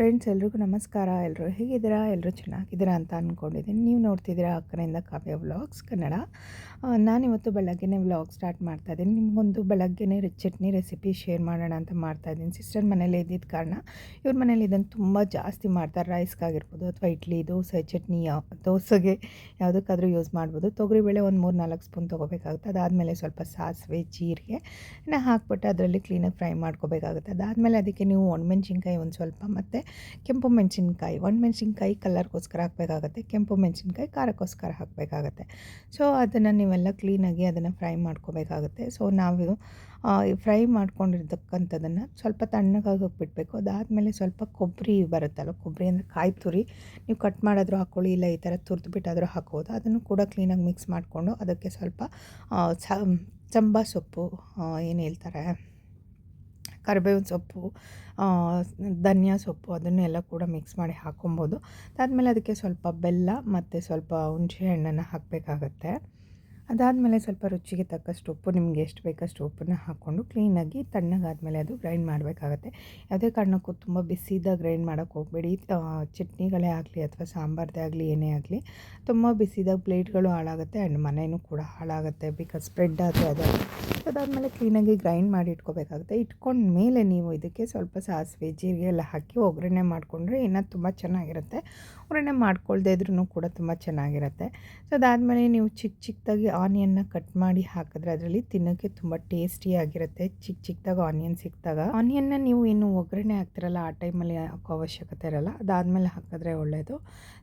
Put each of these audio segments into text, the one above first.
Friends ಎಲ್ರಿಗೂ ನಮಸ್ಕಾರ. ಎಲ್ಲರೂ ಹೇಗಿದ್ದೀರಾ? ಎಲ್ಲರೂ ಚೆನ್ನಾಗಿದ್ದೀರಾ ಅಂತ ಅಂದ್ಕೊಂಡಿದ್ದೀನಿ ನೀವು ನೋಡ್ತಿದ್ದೀರಾ ಅಕ್ಕನಿಂದ ಕಾವ್ಯ ವ್ಲಾಗ್ಸ್ ಕನ್ನಡ. ನಾನಿವತ್ತು ಬೆಳಗ್ಗೆನೇ ವ್ಲಾಗ್ ಸ್ಟಾರ್ಟ್ ಮಾಡ್ತಾ ಇದ್ದೀನಿ. ನಿಮಗೊಂದು ಬೆಳಗ್ಗೆನೇ ಚಟ್ನಿ ರೆಸಿಪಿ ಶೇರ್ ಮಾಡೋಣ ಅಂತ ಮಾಡ್ತಾ ಇದ್ದೀನಿ. ಸಿಸ್ಟರ್ ಮನೇಲಿ ಇದ್ದಿದ್ದ ಕಾರಣ ಇವ್ರ ಮನೇಲಿ ಇದನ್ನು ತುಂಬ ಜಾಸ್ತಿ ಮಾಡ್ತಾರೆ. ರೈಸ್ಗಾಗಿರ್ಬೋದು ಅಥವಾ ಇಡ್ಲಿ, ದೋಸೆ, ಚಟ್ನಿ ಯಾವ ದೋಸೆಗೆ ಯಾವುದಕ್ಕಾದರೂ ಯೂಸ್ ಮಾಡ್ಬೋದು. ತೊಗರಿಬೇಳೆ ಒಂದು ಮೂರು ನಾಲ್ಕು ಸ್ಪೂನ್ ತೊಗೋಬೇಕಾಗುತ್ತೆ. ಅದಾದಮೇಲೆ ಸ್ವಲ್ಪ ಸಾಸಿವೆ, ಜೀರಿಗೆ ಹಾಕ್ಬಿಟ್ಟು ಅದರಲ್ಲಿ ಕ್ಲೀನಾಗಿ ಫ್ರೈ ಮಾಡ್ಕೋಬೇಕಾಗುತ್ತೆ. ಅದಾದಮೇಲೆ ಅದಕ್ಕೆ ನೀವು ಒಣಮೆಣ್ಸಿನ್ಕಾಯಿ ಒಂದು ಸ್ವಲ್ಪ ಮತ್ತು ಕೆಂಪು ಮೆಣಸಿನ್ಕಾಯಿ ಒಣಮೆಣ್ಸಿನ್ಕಾಯಿ ಕಲರ್ಗೋಸ್ಕರ ಹಾಕಬೇಕಾಗತ್ತೆ, ಕೆಂಪು ಮೆಣಸಿನ್ಕಾಯಿ ಖಾರಕ್ಕೋಸ್ಕರ ಹಾಕಬೇಕಾಗತ್ತೆ. ಸೊ ಅದನ್ನು ನೀವೆಲ್ಲ ಕ್ಲೀನಾಗಿ ಅದನ್ನು ಫ್ರೈ ಮಾಡ್ಕೋಬೇಕಾಗತ್ತೆ. ಸೊ ನಾವು ಫ್ರೈ ಮಾಡ್ಕೊಂಡಿರ್ತಕ್ಕಂಥದ್ದನ್ನು ಸ್ವಲ್ಪ ತಣ್ಣಗಾಗಿ ಬಿಡಬೇಕು ಅದಾದಮೇಲೆ ಸ್ವಲ್ಪ ಕೊಬ್ಬರಿ ಬರುತ್ತಲ್ಲ, ಕೊಬ್ಬರಿ ಅಂದರೆ ಕಾಯಿ ತುರಿ, ನೀವು ಕಟ್ ಮಾಡಿದ್ರು ಹಾಕ್ಕೊಳ್ಳಿ ಇಲ್ಲ ಈ ಥರ ತುರಿದ್ಬಿಟ್ಟಾದರೂ ಹಾಕ್ಬೋದು. ಅದನ್ನು ಕೂಡ ಕ್ಲೀನಾಗಿ ಮಿಕ್ಸ್ ಮಾಡಿಕೊಂಡು ಅದಕ್ಕೆ ಸ್ವಲ್ಪ ಚಂಬ ಸೊಪ್ಪು ಏನು ಹೇಳ್ತಾರೆ? ಕರಿಬೇವಿನ ಸೊಪ್ಪು ಧನಿಯಾ ಸೊಪ್ಪು ಅದನ್ನೆಲ್ಲ ಕೂಡ ಮಿಕ್ಸ್ ಮಾಡಿ ಹಾಕ್ಕೊಬೋದು ಅದಾದಮೇಲೆ ಅದಕ್ಕೆ ಸ್ವಲ್ಪ ಬೆಲ್ಲ ಮತ್ತು ಸ್ವಲ್ಪ ಹುಣಸೆ ಹಣ್ಣನ್ನು ಹಾಕಬೇಕಾಗತ್ತೆ. ಅದಾದಮೇಲೆ ಸ್ವಲ್ಪ ರುಚಿಗೆ ತಕ್ಕಷ್ಟು ಉಪ್ಪು, ನಿಮಗೆ ಎಷ್ಟು ಬೇಕಷ್ಟು ಉಪ್ಪನ್ನು ಹಾಕ್ಕೊಂಡು ಕ್ಲೀನಾಗಿ ತಣ್ಣಗಾದ್ಮೇಲೆ ಅದು ಗ್ರೈಂಡ್ ಮಾಡಬೇಕಾಗತ್ತೆ. ಯಾವುದೇ ಕಾರಣಕ್ಕೂ ತುಂಬ ಬಿಸಿದಾಗ ಗ್ರೈಂಡ್ ಮಾಡೋಕ್ಕೆ ಹೋಗಬೇಡಿ. ಚಟ್ನಿಗಳೇ ಆಗಲಿ ಅಥವಾ ಸಾಂಬಾರ್ದೇ ಆಗಲಿ, ಏನೇ ಆಗಲಿ, ತುಂಬ ಬಿಸಿದಾಗ ಪ್ಲೇಟ್ಗಳು ಹಾಳಾಗುತ್ತೆ ಆ್ಯಂಡ್ ಮನೆಯೂ ಕೂಡ ಹಾಳಾಗುತ್ತೆ ಬಿಕಾಸ್ ಸ್ಪ್ರೆಡ್ ಆದರೆ ಅದು. ಅದಾದಮೇಲೆ ಕ್ಲೀನಾಗಿ ಗ್ರೈಂಡ್ ಮಾಡಿ ಇಟ್ಕೋಬೇಕಾಗುತ್ತೆ. ಇಟ್ಕೊಂಡ ಮೇಲೆ ನೀವು ಇದಕ್ಕೆ ಸ್ವಲ್ಪ ಸಾಸಿವೆ, ಜೀರಿಗೆ ಎಲ್ಲ ಹಾಕಿ ಒಗ್ಗರಣೆ ಮಾಡಿಕೊಂಡ್ರೆ ಇನ್ನೂ ತುಂಬ ಚೆನ್ನಾಗಿರುತ್ತೆ. ಒಗ್ಗರಣೆ ಮಾಡ್ಕೊಳ್ದೇ ಇದ್ರೂ ಕೂಡ ತುಂಬ ಚೆನ್ನಾಗಿರುತ್ತೆ. ಸೊ ಅದಾದಮೇಲೆ ನೀವು ಚಿಕ್ಕ ಚಿಕ್ಕದಾಗಿ ಆನಿಯನ್ನ ಕಟ್ ಮಾಡಿ ಹಾಕಿದ್ರೆ ಅದರಲ್ಲಿ ತಿನ್ನೋಕ್ಕೆ ತುಂಬ ಟೇಸ್ಟಿಯಾಗಿರುತ್ತೆ ಚಿಕ್ಕ ಚಿಕ್ಕದಾಗ ಆನಿಯನ್ ಸಿಕ್ಕಿದಾಗ ಆನಿಯನ್ನ ನೀವು ಏನು ಒಗ್ಗರಣೆ ಹಾಕ್ತಿರಲ್ಲ, ಆ ಟೈಮಲ್ಲಿ ಹಾಕೋ ಅವಶ್ಯಕತೆ ಇರಲ್ಲ. ಅದಾದಮೇಲೆ ಹಾಕಿದ್ರೆ ಒಳ್ಳೆಯದು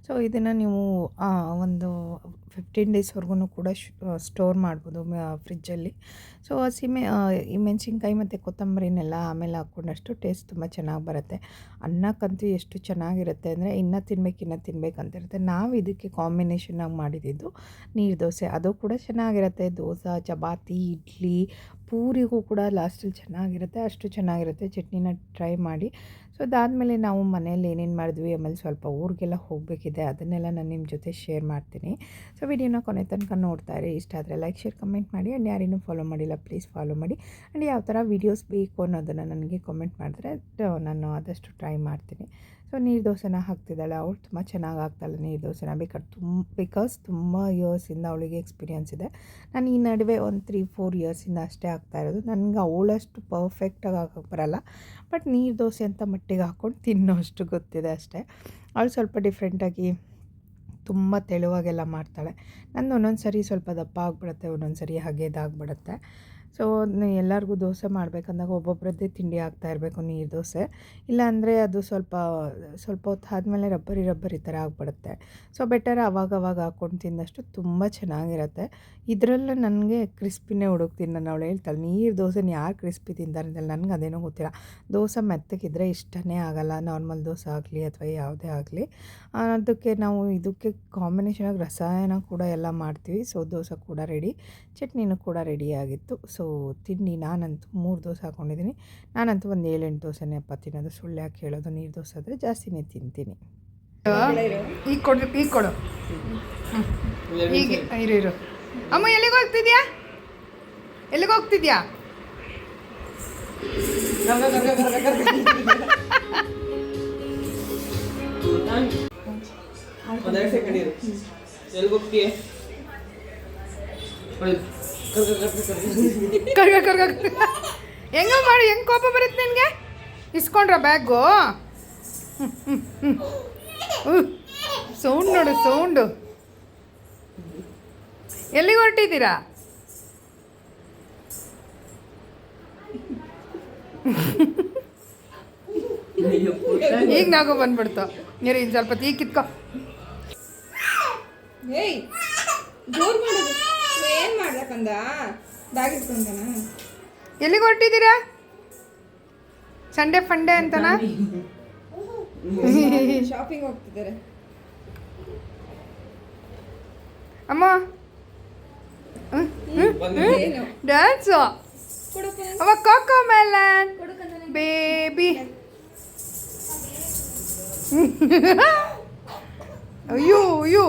ಸೊ, ಇದನ್ನು ನೀವು ಒಂದು ಫಿಫ್ಟೀನ್ ಡೇಸ್ವರೆಗೂ ಕೂಡ ಸ್ಟೋರ್ ಮಾಡ್ಬೋದು ಫ್ರಿಜ್ಜಲ್ಲಿ ಸೊ ಹಸಿಮೆ ಈ ಮೆಣಸಿನ್ಕಾಯಿ ಮತ್ತು ಕೊತ್ತಂಬರಿನೆಲ್ಲ ಆಮೇಲೆ ಹಾಕ್ಕೊಂಡಷ್ಟು ಟೇಸ್ಟ್ ತುಂಬ ಚೆನ್ನಾಗಿ ಬರುತ್ತೆ. ಅನ್ನಕ್ಕಂತೂ ಎಷ್ಟು ಚೆನ್ನಾಗಿರುತ್ತೆ ಅಂದರೆ, ಇನ್ನ ತಿನ್ಬೇಕು ಇನ್ನ ತಿನ್ಬೇಕು ಅಂತ ಇರುತ್ತೆ ನಾವು ಇದಕ್ಕೆ ಕಾಂಬಿನೇಷನಾಗಿ ಮಾಡಿದ್ದು ನೀರು ದೋಸೆ. ಅದು ಕೂಡ ಚೆನ್ನಾಗಿರುತ್ತೆ. ದೋಸೆ, ಚಪಾತಿ, ಇಡ್ಲಿ, ಪೂರಿಗೂ ಕೂಡ ಲಾಸ್ಟಲ್ಲಿ ಚೆನ್ನಾಗಿರುತ್ತೆ. ಅಷ್ಟು ಚೆನ್ನಾಗಿರುತ್ತೆ. ಚಟ್ನಿನ ಟ್ರೈ ಮಾಡಿ. ಸೊ, ಅದಾದಮೇಲೆ ನಾವು ಮನೇಲಿ ಏನೇನು ಮಾಡಿದ್ವಿ, ಆಮೇಲೆ ಸ್ವಲ್ಪ ಊರಿಗೆಲ್ಲ ಹೋಗಬೇಕಿದೆ. ಅದನ್ನೆಲ್ಲ ನಾನು ನಿಮ್ಮ ಜೊತೆ ಶೇರ್ ಮಾಡ್ತೀನಿ. ಸೊ, ವಿಡಿಯೋನ ಕೊನೆ ತನಕ ನೋಡ್ತಾ ಇರಿ. ಇಷ್ಟ ಆದರೆ ಲೈಕ್, ಶೇರ್, ಕಮೆಂಟ್ ಮಾಡಿ. ಆ್ಯಂಡ್ ಯಾರೇನೂ ಫಾಲೋ ಮಾಡಿಲ್ಲ ಪ್ಲೀಸ್ ಫಾಲೋ ಮಾಡಿ. ಆ್ಯಂಡ್ ಯಾವ ಥರ ವೀಡಿಯೋಸ್ ಬೇಕು ಅನ್ನೋದನ್ನು ನನಗೆ ಕಮೆಂಟ್ ಮಾಡಿದ್ರೆ ನಾನು ಆದಷ್ಟು ಟ್ರೈ ಮಾಡ್ತೀನಿ. ಸೊ, ನೀರು ದೋಸೆನ ಹಾಕ್ತಿದ್ದಾಳೆ. ಅವಳು ತುಂಬ ಚೆನ್ನಾಗಿ ಹಾಕ್ತಾಳೆ ನೀರು ದೋಸೆನ. ಬೇಕಾದ್ರೆ ತುಂಬ ಬಿಕಾಸ್ ತುಂಬ ಇಯರ್ಸಿಂದ ಅವಳಿಗೆ ಎಕ್ಸ್ಪೀರಿಯನ್ಸ್ ಇದೆ. ನಾನು ಈ ನಡುವೆ ಒಂದು ತ್ರೀ ಫೋರ್ ಇಯರ್ಸಿಂದ ಅಷ್ಟೇ ಆಗ್ತಾ ಇರೋದು. ನನಗೆ ಅವಳಷ್ಟು ಪರ್ಫೆಕ್ಟಾಗಿ ಹಾಕೋಕ್ಕೆ ಬರಲ್ಲ. ಬಟ್ ನೀರು ದೋಸೆ ಅಂತ ಮಟ್ಟಿಗೆ ಹಾಕ್ಕೊಂಡು ತಿನ್ನೋ ಅಷ್ಟು ಗೊತ್ತಿದೆ ಅಷ್ಟೇ. ಅವಳು ಸ್ವಲ್ಪ ಡಿಫ್ರೆಂಟಾಗಿ ತುಂಬ ತೆಳುವಾಗೆಲ್ಲ ಮಾಡ್ತಾಳೆ. ನಂದು ಒಂದೊಂದು ಸರಿ ಸ್ವಲ್ಪ ದಪ್ಪ ಆಗಿಬಿಡುತ್ತೆ ಒಂದೊಂದು ಸರಿ ಹಾಗೆ ಸೊ ಎಲ್ಲರಿಗೂ ದೋಸೆ ಮಾಡಬೇಕಂದಾಗ ಒಬ್ಬೊಬ್ಬರದ್ದೇ ತಿಂಡಿ ಆಗ್ತಾ ಇರಬೇಕು, ನೀರು ದೋಸೆ. ಇಲ್ಲಾಂದರೆ ಅದು ಸ್ವಲ್ಪ ಸ್ವಲ್ಪ ಹೊತ್ತು ಆದಮೇಲೆ ರಬ್ಬರಿ ರಬ್ಬರಿ ಥರ ಆಗಿಬಿಡುತ್ತೆ. ಸೊ, ಬೆಟರ್ ಅವಾಗ ಅವಾಗ ಹಾಕ್ಕೊಂಡು ತಿಂದಷ್ಟು ತುಂಬ ಚೆನ್ನಾಗಿರುತ್ತೆ. ಇದರಲ್ಲೂ ನನಗೆ ಕ್ರಿಸ್ಪಿನೇ ಹುಡುಕ್ತೀನಿ. ನಾನು ಅವಳು ಹೇಳ್ತಾಳೆ, ನೀರು ದೋಸೆನ ಯಾರು ಕ್ರಿಸ್ಪಿ ತಿಂತಾರೆ ಅಂತೇಳಿ, ನನಗೆ ಅದೇನೋ ಗೊತ್ತಿಲ್ಲ. ದೋಸೆ ಮೆತ್ತಗಿದ್ರೆ ಇಷ್ಟನೇ ಆಗಲ್ಲ. ನಾರ್ಮಲ್ ದೋಸೆ ಆಗಲಿ ಅಥವಾ ಯಾವುದೇ ಆಗಲಿ. ಅದಕ್ಕೆ ನಾವು ಇದಕ್ಕೆ ಕಾಂಬಿನೇಷನಾಗಿ ರಸಾಯನ ಕೂಡ ಎಲ್ಲ ಮಾಡ್ತೀವಿ. ಸೊ, ದೋಸೆ ಕೂಡ ರೆಡಿ, ಚಟ್ನಿನೂ ಕೂಡ ರೆಡಿಯಾಗಿತ್ತು ಸೊ ತಿಂಡಿ ನಾನಂತೂ ಮೂರು ದೋಸೆ ಹಾಕ್ಕೊಂಡಿದ್ದೀನಿ ನಾನಂತೂ ಒಂದು ಏಳೆಂಟು ದೋಸೆನೇ ಅಪ್ಪ ತಿನ್ನೋದು. ಸುಳ್ಳು ಯಾಕೆ ಹೇಳೋದು? ನೀರು ದೋಸೆ ಆದರೆ ಜಾಸ್ತಿನೇ ತಿಂತೀನಿ. ಈಗ ಕೊಡ್ರಿ ಈಗ ಕೊಡು. ಈಗ ಇರು ಇರು. ಅಮ್ಮ ಎಲ್ಲಿಗೆ ಹೋಗ್ತಿದ್ಯಾ? ಎಲ್ಲಿಗೆ ಹೋಗ್ತಿದ್ಯಾ? ಒಂದೆರಡು ಸೆಕೆಂಡ್ ಇರು. ಎಲ್ಲಿ ಹೋಗ್ತೀಯ? ಕರ್ಗ ಹೆಂಗ ಮಾಡಿ, ಹೆಂಗೆ ಕೋಪ ಬರುತ್ತೆ ನಿನಗೆ? ಇಸ್ಕೊಂಡ್ರ ಬ್ಯಾಗು? ಸೌಂಡ್ ನೋಡು, ಸೌಂಡು. ಎಲ್ಲಿಗೆ ಹೊರಟಿದ್ದೀರಾ? ಈಗ ನಾಗು ಬಂದ್ಬಿಡ್ತು. ನೀರು ಇನ್ ಸ್ವಲ್ಪ ಈಗ ಕಿತ್ಕೊ. ಏನ್ ಮಾಡ್ಬೇಕಂದ ಬ್ಯಾಗ್ ಇಟ್ಕೊಂಡನ? ಎಲ್ಲಿಗೆ ಹೊರಟಿದ್ದೀರಾ? ಸಂಡೇ ಫಂಡೇ ಅಂತನಾ? ಶಾಪಿಂಗ್ ಹೋಗ್ತಿದ್ದಾರೆ. ಅಮ್ಮ. ಡ್ಯಾನ್ಸು ಅವ ಕೋಕೋ ಮೆಲನ್ ಬೇಬಿ ಅಯ್ಯೋ ಅಯ್ಯೋ.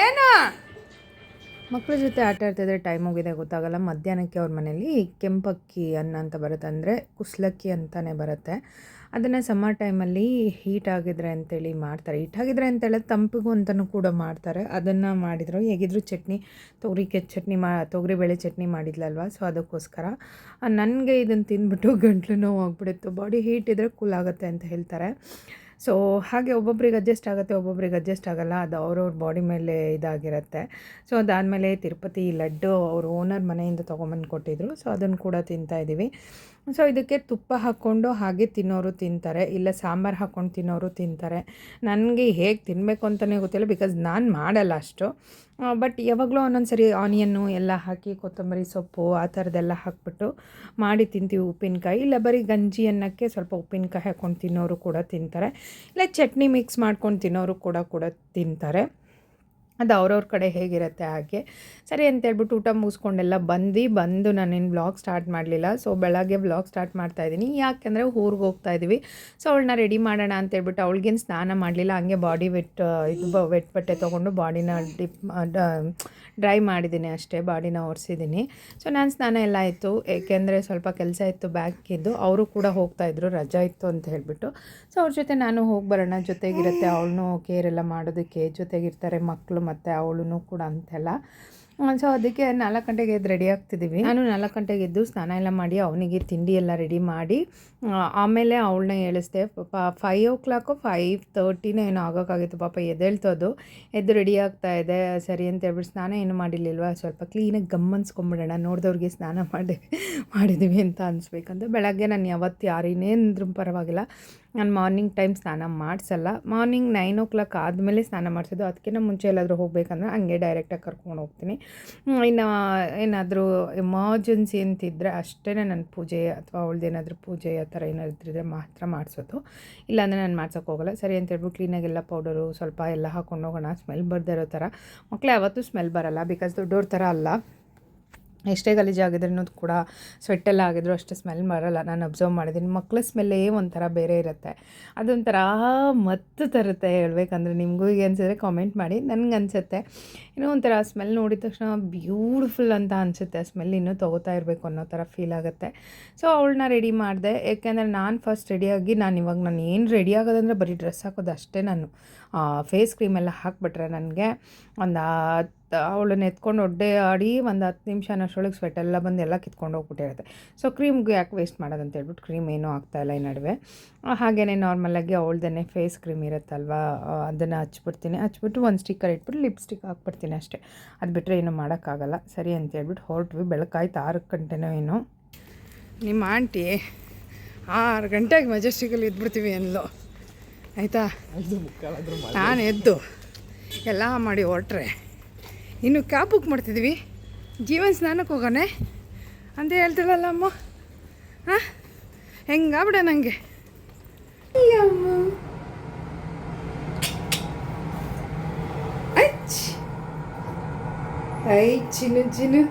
ಏನು? ಮಕ್ಕಳ ಜೊತೆ ಆಟ ಆಡ್ತಿದ್ರೆ ಟೈಮ್ ಹೋಗಿದೆ ಗೊತ್ತಾಗಲ್ಲ. ಮಧ್ಯಾಹ್ನಕ್ಕೆ ಅವ್ರ ಮನೇಲಿ ಕೆಂಪಕ್ಕಿ ಅನ್ನ ಅಂತ ಬರುತ್ತೆ. ಅಂದರೆ ಕುಸ್ಲಕ್ಕಿ ಅಂತಲೇ ಬರುತ್ತೆ. ಅದನ್ನು ಸಮ್ಮರ್ ಟೈಮಲ್ಲಿ ಹೀಟ್ ಆಗಿದ್ರೆ ಅಂತೇಳಿ ಮಾಡ್ತಾರೆ. ಹೀಟ್ ಆಗಿದ್ರೆ ಅಂತೇಳಿ ತಂಪಿಗೂ ಅಂತಲೂ ಕೂಡ ಮಾಡ್ತಾರೆ. ಅದನ್ನು ಮಾಡಿದರು. ಹೇಗಿದ್ರು ಚಟ್ನಿ, ತೊಗರಿ ಕೆ, ಚಟ್ನಿ ಮಾ, ತೊಗರಿ ಬೇಳೆ ಚಟ್ನಿ ಮಾಡಿದ್ಲಲ್ವಾ? ಸೊ ಅದಕ್ಕೋಸ್ಕರ. ನನಗೆ ಇದನ್ನು ತಿಂದ್ಬಿಟ್ಟು ಗಂಟ್ಲು ನೋವು ಆಗ್ಬಿಡುತ್ತೆ ಬಾಡಿ ಹೀಟ್ ಇದ್ದರೆ ಕೂಲ್ ಆಗುತ್ತೆ ಅಂತ ಹೇಳ್ತಾರೆ. ಸೊ ಹಾಗೆ ಒಬ್ಬೊಬ್ರಿಗೆ ಅಡ್ಜಸ್ಟ್ ಆಗುತ್ತೆ, ಒಬ್ಬೊಬ್ರಿಗೆ ಅಡ್ಜಸ್ಟ್ ಆಗೋಲ್ಲ. ಅದು ಅವ್ರವ್ರ ಬಾಡಿ ಮೇಲೆ ಇದಾಗಿರುತ್ತೆ. ಸೊ ಅದಾದಮೇಲೆ ತಿರುಪತಿ ಲಡ್ಡು ಅವ್ರ ಓನರ್ ಮನೆಯಿಂದ ತೊಗೊಂಬಂದು ಕೊಟ್ಟಿದ್ರು. ಸೊ ಅದನ್ನು ಕೂಡ ತಿಂತಾಯಿದ್ದೀವಿ ಸೊ ಇದಕ್ಕೆ ತುಪ್ಪ ಹಾಕ್ಕೊಂಡು ಹಾಗೆ ತಿನ್ನೋರು ತಿಂತಾರೆ, ಇಲ್ಲ ಸಾಂಬಾರು ಹಾಕ್ಕೊಂಡು ತಿನ್ನೋರು ತಿಂತಾರೆ. ನನಗೆ ಹೇಗೆ ತಿನ್ನಬೇಕು ಅಂತಲೇ ಗೊತ್ತಿಲ್ಲ ಬಿಕಾಸ್ ನಾನು ಮಾಡಲ್ಲ ಅಷ್ಟು. ಬಟ್ ಯಾವಾಗಲೂ ಒಂದೊಂದು ಸರಿ ಆನಿಯನ್ನು ಎಲ್ಲ ಹಾಕಿ ಕೊತ್ತಂಬರಿ ಸೊಪ್ಪು ಆ ಥರದ್ದೆಲ್ಲ ಹಾಕ್ಬಿಟ್ಟು ಮಾಡಿ ತಿಂತೀವಿ ಉಪ್ಪಿನಕಾಯಿ. ಇಲ್ಲ ಬರೀ ಗಂಜಿ ಅನ್ನಕ್ಕೆ ಸ್ವಲ್ಪ ಉಪ್ಪಿನಕಾಯಿ ಹಾಕ್ಕೊಂಡು ತಿನ್ನೋರು ಕೂಡ ತಿಂತಾರೆ. ಇಲ್ಲ ಚಟ್ನಿ ಮಿಕ್ಸ್ ಮಾಡ್ಕೊಂಡು ತಿನ್ನೋರು ಕೂಡ ಕೂಡ ತಿಂತಾರೆ. ಅದು ಅವ್ರವ್ರ ಕಡೆ ಹೇಗಿರುತ್ತೆ ಹಾಗೆ. ಸರಿ ಅಂತೇಳ್ಬಿಟ್ಟು ಊಟ ಮುಗಿಸ್ಕೊಂಡೆಲ್ಲ ಬಂದು ಬಂದು ನಾನೇನು ಬ್ಲಾಗ್ ಸ್ಟಾರ್ಟ್ ಮಾಡಲಿಲ್ಲ. ಸೊ ಬೆಳಗ್ಗೆ ಬ್ಲಾಗ್ ಸ್ಟಾರ್ಟ್ ಮಾಡ್ತಾ ಇದ್ದೀನಿ. ಯಾಕೆಂದರೆ ಊರಿಗೆ ಹೋಗ್ತಾ ಇದ್ದೀವಿ ಸೊ ಅವಳನ್ನ ರೆಡಿ ಮಾಡೋಣ ಅಂತೇಳ್ಬಿಟ್ಟು ಅವಳಿಗೇನು ಸ್ನಾನ ಮಾಡಲಿಲ್ಲ. ಹಂಗೆ ಬಾಡಿ ವೆಟ್ ಇದು ವೆಟ್ ಬಟ್ಟೆ ತೊಗೊಂಡು ಬಾಡಿನ ಡಿಪ್ ಡ್ರೈ ಮಾಡಿದ್ದೀನಿ ಅಷ್ಟೇ. ಬಾಡಿನ ಒರೆಸಿದ್ದೀನಿ. ಸೊ ನಾನು ಸ್ನಾನ ಎಲ್ಲ ಆಯಿತು. ಏಕೆಂದರೆ ಸ್ವಲ್ಪ ಕೆಲಸ ಇತ್ತು ಬ್ಯಾಗಿದ್ದು ಅವರು ಕೂಡ ಹೋಗ್ತಾಯಿದ್ರು ರಜಾ ಇತ್ತು ಅಂತ ಹೇಳಿಬಿಟ್ಟು. ಸೊ ಅವ್ರ ಜೊತೆ ನಾನು ಹೋಗಿ ಬರೋಣ. ಜೊತೆಗಿರುತ್ತೆ. ಅವಳನ್ನು ಕೇರ್ ಎಲ್ಲ ಮಾಡೋದಕ್ಕೆ ಜೊತೆಗಿರ್ತಾರೆ ಮಕ್ಕಳು ಮತ್ತು ಅವಳು ಕೂಡ ಅಂತೆಲ್ಲ. ಸೊ ಅದಕ್ಕೆ ನಾಲ್ಕು ಗಂಟೆಗೆ ಎದ್ದು ರೆಡಿ ಆಗ್ತಿದ್ದೀವಿ ನಾನು ನಾಲ್ಕು ಗಂಟೆಗೆ ಎದ್ದು ಸ್ನಾನ ಎಲ್ಲ ಮಾಡಿ ಅವನಿಗೆ ತಿಂಡಿ ಎಲ್ಲ ರೆಡಿ ಮಾಡಿ ಆಮೇಲೆ ಅವಳನ್ನ ಹೇಳಿಸ್ದೆ ಪಾಪ ಫೈವ್ ಓ ಕ್ಲಾಕು ಫೈವ್ ತರ್ಟಿನೇ ಏನೋ ಆಗೋಕ್ಕಾಗಿತ್ತು. ಪಾಪ ಅದು ಎದ್ದು ರೆಡಿ ಆಗ್ತಾ ಇದೆ. ಸರಿ ಅಂತ ಹೇಳ್ಬಿಟ್ಟು ಸ್ನಾನ ಏನು ಮಾಡಿರ್ಲಿಲ್ವ? ಸ್ವಲ್ಪ ಕ್ಲೀನಾಗಿ ಗಮ್ಮನ್ಸ್ಕೊಂಬಿಡೋಣ ನೋಡಿದವ್ರಿಗೆ ಸ್ನಾನ ಮಾಡಿ ಮಾಡಿದ್ದೀವಿ ಅಂತ ಅನಿಸ್ಬೇಕಂತ. ಬೆಳಗ್ಗೆ ನಾನು ಯಾವತ್ತು ಯಾರೇನೇಂದ್ರೂ ಪರವಾಗಿಲ್ಲ. ನಾನು ಮಾರ್ನಿಂಗ್ ಟೈಮ್ ಸ್ನಾನ ಮಾಡಿಸಲ್ಲ. ಮಾರ್ನಿಂಗ್ ನೈನ್ ಓ ಕ್ಲಾಕ್ ಆದಮೇಲೆ ಸ್ನಾನ ಮಾಡಿಸೋದು ಅದಕ್ಕಿಂತ ಮುಂಚೆ ಎಲ್ಲಾದರೂ ಹೋಗಬೇಕಂದ್ರೆ ಹಂಗೆ ಡೈರೆಕ್ಟಾಗಿ ಕರ್ಕೊಂಡು ಹೋಗ್ತೀನಿ. ಇನ್ನು ಏನಾದರೂ ಎಮರ್ಜೆನ್ಸಿ ಅಂತಿದ್ದರೆ ಅಷ್ಟೇ ನನ್ನ ಪೂಜೆ ಅಥವಾ ಅವಳದೇನಾದರೂ ಪೂಜೆ ಆ ಥರ ಏನಾದರೂ ಇದ್ದರೆ ಮಾತ್ರ ಮಾಡಿಸೋದು. ಇಲ್ಲಾಂದರೆ ನಾನು ಮಾಡ್ಸೋಕೆ ಹೋಗಲ್ಲ. ಸರಿ ಅಂತ ಹೇಳ್ಬಿಟ್ಟು ಕ್ಲೀನಾಗೆಲ್ಲ ಪೌಡರು ಸ್ವಲ್ಪ ಎಲ್ಲ ಹಾಕ್ಕೊಂಡು ಹೋಗೋಣ. ಸ್ಮೆಲ್ ಬರ್ದಿರೋ ಥರ. ಮಕ್ಕಳು ಯಾವತ್ತೂ ಸ್ಮೆಲ್ ಬರಲ್ಲ ಬಿಕಾಸ್ ದೊಡ್ಡವ್ರ ಥರ ಅಲ್ಲ. ಎಷ್ಟೇ ಗಲೀಜಾಗಿದ್ರೂ ಕೂಡ ಸ್ವೆಟ್ಟೆಲ್ಲ ಆಗಿದ್ರು ಅಷ್ಟು ಸ್ಮೆಲ್ ಬರಲ್ಲ. ನಾನು ಅಬ್ಸರ್ವ್ ಮಾಡಿದ್ದೀನಿ. ಮಕ್ಕಳ ಸ್ಮೆಲ್ಲೇ ಒಂಥರ ಬೇರೆ ಇರುತ್ತೆ. ಅದೊಂಥರ ಮತ್ತು ತರುತ್ತೆ ಹೇಳಬೇಕಂದ್ರೆ ನಿಮಗೂ ಈಗ ಅನಿಸಿದ್ರೆ ಕಾಮೆಂಟ್ ಮಾಡಿ. ನನಗೆ ಅನಿಸುತ್ತೆ. ಏನೋ ಒಂಥರ ಸ್ಮೆಲ್ ನೋಡಿದ ತಕ್ಷಣ ಬ್ಯೂಟಿಫುಲ್ ಅಂತ ಅನಿಸುತ್ತೆ. ಆ ಸ್ಮೆಲ್ ಇನ್ನೂ ತೊಗೋತಾ ಇರಬೇಕು ಅನ್ನೋ ಥರ ಫೀಲ್ ಆಗುತ್ತೆ. ಸೊ ಅವಳನ್ನ ರೆಡಿ ಮಾಡಿದೆ. ಯಾಕೆಂದರೆ ನಾನು ಫಸ್ಟ್ ರೆಡಿಯಾಗಿ ನಾನು ಇವಾಗ ನಾನು ಏನು ರೆಡಿ ಆಗೋದಂದರೆ ಬರೀ ಡ್ರೆಸ್ ಹಾಕೋದು ಅಷ್ಟೇ ನಾನು. ಫೇಸ್ ಕ್ರೀಮ್ ಎಲ್ಲ ಹಾಕ್ಬಿಟ್ರೆ ನನಗೆ ಒಂದು ಹತ್ತು, ಅವಳನ್ನ ಎತ್ಕೊಂಡು ಒಡ್ಡೆ ಆಡಿ ಒಂದು ಹತ್ತು ನಿಮಿಷ ಅನ್ನೋಷ್ಟೊಳಗೆ ಸ್ವೆಟೆಲ್ಲ ಬಂದು ಎಲ್ಲ ಕಿತ್ಕೊಂಡು ಹೋಗ್ಬಿಟ್ಟಿರುತ್ತೆ. ಸೊ ಕ್ರೀಮ್ಗೆ ಯಾಕೆ ವೇಸ್ಟ್ ಮಾಡೋದು ಅಂತ ಹೇಳ್ಬಿಟ್ಟು ಕ್ರೀಮ್ ಏನೂ ಆಗ್ತಾಯಿಲ್ಲ ಈ ನಡುವೆ. ಹಾಗೆಯೇ ನಾರ್ಮಲಾಗಿ ಅವಳ್ದೇ ಫೇಸ್ ಕ್ರೀಮ್ ಇರುತ್ತಲ್ವ ಅದನ್ನು ಹಚ್ಬಿಡ್ತೀನಿ. ಹಚ್ಬಿಟ್ಟು ಒಂದು ಸ್ಟಿಕ್ಕರ್ ಇಟ್ಬಿಟ್ಟು ಲಿಪ್ಸ್ಟಿಕ್ ಹಾಕ್ಬಿಡ್ತೀನಿ ಅಷ್ಟೇ. ಅದು ಬಿಟ್ಟರೆ ಏನೂ ಮಾಡೋಕ್ಕಾಗಲ್ಲ. ಸರಿ ಅಂತ ಹೇಳ್ಬಿಟ್ಟು ಹೊರಟ್ವಿ. ಬೆಳಕಾಯ್ತು ಆರು ಗಂಟೆನೋ ಏನೋ. ನಿಮ್ಮ ಆಂಟಿ ಆರು ಗಂಟೆಗೆ ಮೆಜೆಸ್ಟಿಕಲ್ಲಿ ಇದ್ಬಿಡ್ತೀವಿ ಅಂದ್ಲು. ಆಯಿತಾ? ನಾನು ಎದ್ದು. ಎಲ್ಲ ಮಾಡಿ ಹೊರಟ್ರೆ. ಇನ್ನು ಕ್ಯಾಬ್ ಬುಕ್ ಮಾಡ್ತಿದ್ವಿ. ಜೀವನ್ ಸ್ನಾನಕ್ಕೆ ಹೋಗೋಣ ಅಂತ ಹೇಳ್ತಿರಲ್ಲ ಅಮ್ಮ. ಹಾಂ? ಹೆಂಗಾಗ್ಬಿಡ ನನಗೆ ಐ ಚಿನ್ನು ಚಿನ್ನು.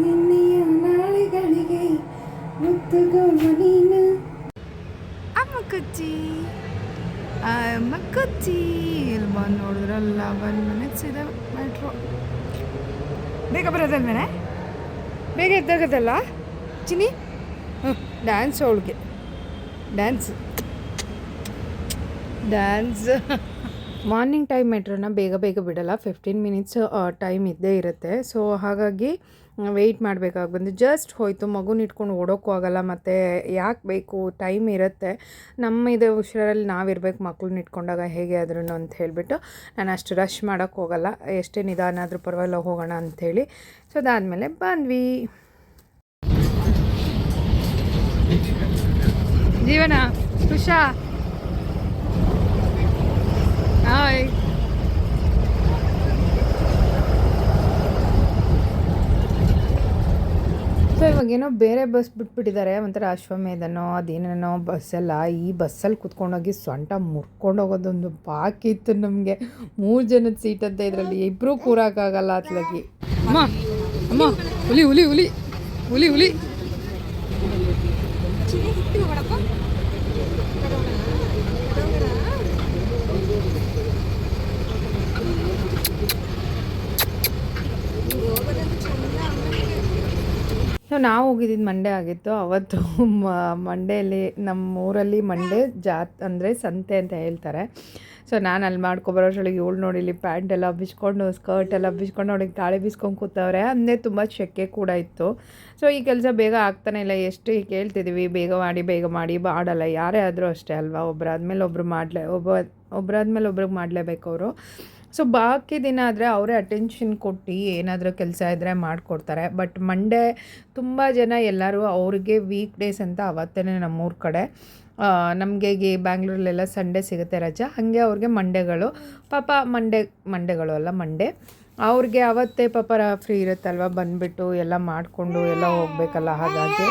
ನಿನ್ನೆಯ ನಾಳೆಗಳಿಗೆ ಮುತ್ತುಗೋಮ ನೀನು. ಅಮ್ಮ ಕುಚ್ಚಿ. ಕುಚ್ಚಿ ಇಲ್ಲಿ ಬಂದು ನೋಡಿದ್ರಲ್ಲ, ಬಂದು ಮಿನಿಟ್ಸ್ ಇದೆ ಮೆಟ್ರೋ ಬೇಗ ಬರೋದಲ್ವೇನೆ? ಬೇಗ ಎದ್ದಾಗದಲ್ಲ? ಚಿನಿ ಹ್ಞೂ ಡ್ಯಾನ್ಸ್ ಅವಳಿಗೆ. ಡ್ಯಾನ್ಸ್ ಡ್ಯಾನ್ಸ್ ಮಾರ್ನಿಂಗ್ ಟೈಮ್ ಮೆಟ್ರೋನ ಬೇಗ ಬೇಗ ಬಿಡಲ್ಲ ಫಿಫ್ಟೀನ್ ಮಿನಿಟ್ಸ್ ಟೈಮ್ ಇದ್ದೇ ಇರುತ್ತೆ. ಸೊ ಹಾಗಾಗಿ ವೆಯ್ಟ್ ಮಾಡಬೇಕಾಗಿ ಬಂದು ಜಸ್ಟ್ ಹೋಯ್ತು, ಮಗುನ ಇಟ್ಕೊಂಡು ಓಡೋಕ್ಕೂ ಆಗಲ್ಲ, ಮತ್ತು ಯಾಕೆ ಬೇಕು ಟೈಮ್ ಇರುತ್ತೆ. ನಮ್ಮ ಇದು ಹುಷಾರಲ್ಲಿ ನಾವಿರ್ಬೇಕು ಮಕ್ಳನ್ನ ಇಟ್ಕೊಂಡಾಗ ಹೇಗೆ ಆದ್ರೂ ಅಂತ ಹೇಳಿಬಿಟ್ಟು ನಾನು ಅಷ್ಟು ರಶ್ ಮಾಡೋಕ್ಕೆ ಹೋಗಲ್ಲ, ಎಷ್ಟೇ ನಿಧಾನ ಆದರೂ ಪರವಾಗಿಲ್ಲ ಹೋಗೋಣ ಅಂಥೇಳಿ ಸೊ ಅದಾದಮೇಲೆ ಬಂದ್ವಿ. ಜೀವನ ಖುಷಾ ಹಾಯ್ ಸೊ ಇವಾಗೇನೋ ಬೇರೆ ಬಸ್ ಬಿಟ್ಬಿಟ್ಟಿದ್ದಾರೆ ಒಂಥರ ಅಶ್ವಮೇಧನೋ, ಅದೇನೇನೋ ಬಸ್ಸೆಲ್ಲ ಈ ಬಸ್ಸಲ್ಲಿ ಕುತ್ಕೊಂಡೋಗಿ ಸೊಂಟ ಮುರ್ಕೊಂಡು ಹೋಗೋದೊಂದು ಬಾಕಿ ಇತ್ತು ನಮಗೆ. ಮೂರು ಜನದ ಸೀಟ್ ಅಂತ ಇದರಲ್ಲಿ. ಇಬ್ಬರೂ ಕೂರೋಕ್ಕಾಗಲ್ಲ ಅತ್ಲಾಗಿ. ಅಮ್ಮ ಅಮ್ಮ, ಹುಲಿ ಹುಲಿ ಹುಲಿ ಹುಲಿ ಹುಲಿ. ನಾವು ಹೋಗಿದ್ದು ಮಂಡೇ ಆಗಿತ್ತು. ಅವತ್ತು ಮಂಡೆಯಲ್ಲಿ ನಮ್ಮ ಊರಲ್ಲಿ ಮಂಡೇ ಜಾತ್ ಅಂದರೆ ಸಂತೆ ಅಂತ ಹೇಳ್ತಾರೆ. ಸೊ ನಾನು ಅಲ್ಲಿ ಮಾಡ್ಕೊಬರೋಷ್ರೊಳಗೆ ಇವಳು ನೋಡಿ ಇಲ್ಲಿ ಪ್ಯಾಂಟ್ ಎಲ್ಲ ಬಿಚ್ಕೊಂಡು ಸ್ಕರ್ಟ್ ಎಲ್ಲ ಬಿಚ್ಕೊಂಡು ಅವಳಿಗೆ ತಾಳಿ ಬಿಸ್ಕೊಂಡು ಕೂತವ್ರೆ. ಅಂದೇ ತುಂಬ ಶೆಕೆ ಕೂಡ ಇತ್ತು. ಸೊ ಈ ಕೆಲಸ ಬೇಗ ಆಗ್ತಾನೆ ಇಲ್ಲ. ಎಷ್ಟು ಈಗ ಹೇಳ್ತಿದ್ದೀವಿ ಬೇಗ ಮಾಡಿ ಬೇಗ ಮಾಡಿ. ಬಾಡಲ್ಲ. ಯಾರೇ ಆದರೂ ಅಷ್ಟೇ ಅಲ್ವಾ? ಒಬ್ಬರಾದ್ಮೇಲೆ ಒಬ್ಬರು ಮಾಡಲೇ, ಒಬ್ಬ ಒಬ್ಬರಾದ್ಮೇಲೆ ಒಬ್ರಿಗೆ ಮಾಡಲೇಬೇಕು ಅವರು. ಸೊ ಬಾಕಿ ದಿನ ಆದರೆ ಅವರೇ ಅಟೆನ್ಷನ್ ಕೊಟ್ಟು ಏನಾದರೂ ಕೆಲಸ ಇದ್ದರೆ ಮಾಡಿಕೊಡ್ತಾರೆ. ಬಟ್ ಮಂಡೇ ತುಂಬ ಜನ ಎಲ್ಲರೂ ಅವ್ರಿಗೆ ವೀಕ್ ಡೇಸ್ ಅಂತ ಅವತ್ತೇ ನಮ್ಮೂರ ಕಡೆ. ನಮಗೆ ಬ್ಯಾಂಗ್ಳೂರಲ್ಲೆಲ್ಲ ಸಂಡೇ ಸಿಗುತ್ತೆ ರಜಾ. ಹಾಗೆ ಅವ್ರಿಗೆ ಮಂಡೆಗಳು ಪಾಪ ಮಂಡೆ ಮಂಡೆಗಳು ಅಲ್ಲ ಮಂಡೆ ಅವ್ರಿಗೆ ಅವತ್ತೇ ಪಾಪ ಫ್ರೀ ಇರುತ್ತಲ್ವ? ಬಂದುಬಿಟ್ಟು ಎಲ್ಲ ಮಾಡಿಕೊಂಡು ಎಲ್ಲ ಹೋಗಬೇಕಲ್ಲ, ಹಾಗಾಗಿ.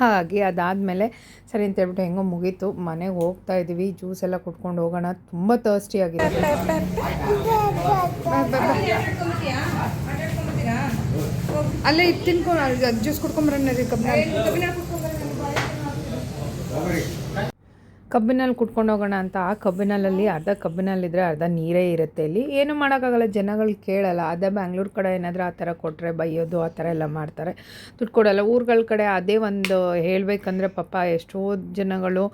ಹಾಗಾಗಿ ಅದಾದಮೇಲೆ ಸರಿ ಅಂತ ಹೇಳ್ಬಿಟ್ಟು ಹೆಂಗೋ ಮುಗೀತು. ಮನೆಗೆ ಹೋಗ್ತಾ ಇದ್ದೀವಿ ಜ್ಯೂಸ್ ಎಲ್ಲ ಕುಟ್ಕೊಂಡು ಹೋಗೋಣ. ತುಂಬ ತರ್ಸ್ಟಿ ಆಗಿದೆ. ಅಲ್ಲೇ ಇದು ತಿನ್ಕೊಂಡು ಜ್ಯೂಸ್ ಕುಡ್ಕೊಂಬರೋಣ ಕಬ್ಬಿನಲ್ಲಿ ಕುಟ್ಕೊಂಡು ಹೋಗೋಣ ಅಂತ ಆ ಕಬ್ಬಿನಲ್ಲಿ ಅರ್ಧ ಕಬ್ಬಿನಲ್ಲಿದ್ದರೆ ಅರ್ಧ ನೀರೇ ಇರುತ್ತೆ. ಇಲ್ಲಿ ಏನು ಮಾಡೋಕ್ಕಾಗಲ್ಲ, ಜನಗಳು ಕೇಳಲ್ಲ. ಅದೇ ಬ್ಯಾಂಗ್ಳೂರು ಕಡೆ ಏನಾದರೂ ಆ ಥರ ಕೊಟ್ಟರೆ ಬೈಯೋದು, ಆ ಥರ ಎಲ್ಲ ಮಾಡ್ತಾರೆ. ದುಡ್ಡು ಕೊಡಲ್ಲ. ಊರುಗಳ ಕಡೆ ಅದೇ ಒಂದು ಹೇಳಬೇಕಂದ್ರೆ ಪಾಪ ಎಷ್ಟೋ ಜನಗಳು